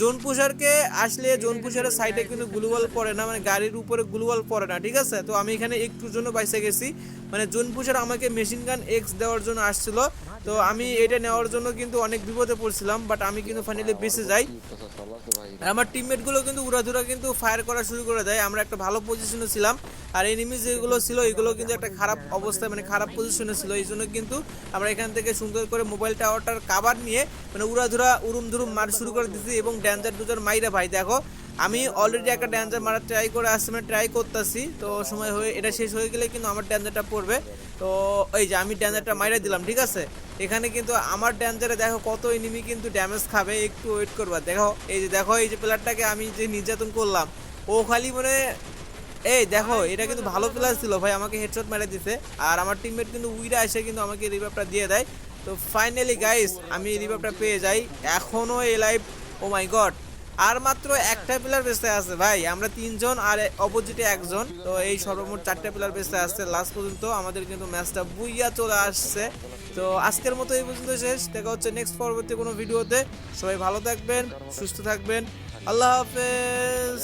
Zone পুষারকে আসলে zone পুষারের সাইডে কিন্তু গ্লুবল পড়ে না মানে গাড়ির উপরে গ্লুবল পড়ে না, ঠিক আছে? তো আমি এখানে একটুর জন্য বাইসে গেছি। মানে জোন পুষার আমাকে মেশিন গান এক্স দেওয়ার জন্য আসছিল। তো আমি এটা নেওয়ার জন্য কিন্তু অনেক বিপদে পড়ছিলাম বাট আমি কিন্তু ফাইনালি বেঁচে যাই। আমার টিমমেটগুলো কিন্তু উড়াধুরা কিন্তু ফায়ার করা শুরু করে দেয়। আমরা একটা ভালো পজিশনে ছিলাম, আর এনিমি যেগুলো ছিল, এগুলো কিন্তু একটা খারাপ অবস্থায় মানে খারাপ পজিশনে ছিল। এই জন্য কিন্তু আমরা এখান থেকে সুন্দর করে মোবাইল টাওয়ারটার কাবার নিয়ে মানে উড়াধুরা উরুম ধুরুম মার শুরু করে দিচ্ছি এবং ড্যান্সার দুজন মাইরা ভাই, দেখো। আমি অলরেডি একটা ড্যান্সার মারার ট্রাই করে আসছি মানে ট্রাই করতেছি। তো সময় হয়ে, এটা শেষ হয়ে গেলে কিন্তু আমার ড্যান্সারটা পড়বে। তো এই যে আমি ড্যান্সারটা মাইরা দিলাম, ঠিক আছে? এখানে কিন্তু আমার ড্যান্সারে দেখো কত এনিমি কিন্তু ড্যামেজ খাবে, একটু ওয়েট করবা। দেখো, এই যে দেখো, এই যে প্লেয়ারটাকে আমি যে নির্যাতন করলাম, ও খালি মানে এই দেখো, এটা কিন্তু ভালো প্লেয়ার ছিল, ভাই আমাকে হেডশট মেরে দিছে। আর আমার টিমমেট কিন্তু উইরা এসে কিন্তু আমাকে রিভাইভটা দিয়ে দেয়। তো ফাইনালি গাইস আমি রিভাইভটা পেয়ে যাই। এখনও এই লাইভ ও মাই গড আর মাত্র একটা প্লেয়ার বেঁচে আছে, ভাই। আমরা তিনজন আর অপোজিটে একজন। তো এই সর্বমোট চারটা প্লেয়ার বেঁচে আছে। লাস্ট পর্যন্ত আমাদের কিন্তু ম্যাচটা বুইয়া চলে আসছে। তো আজকের মতো এই পর্যন্ত শেষ। দেখা হচ্ছে নেক্সট পরবর্তী কোনো ভিডিওতে সবাই ভালো থাকবেন, সুস্থ থাকবেন। আল্লাহ হাফেজ।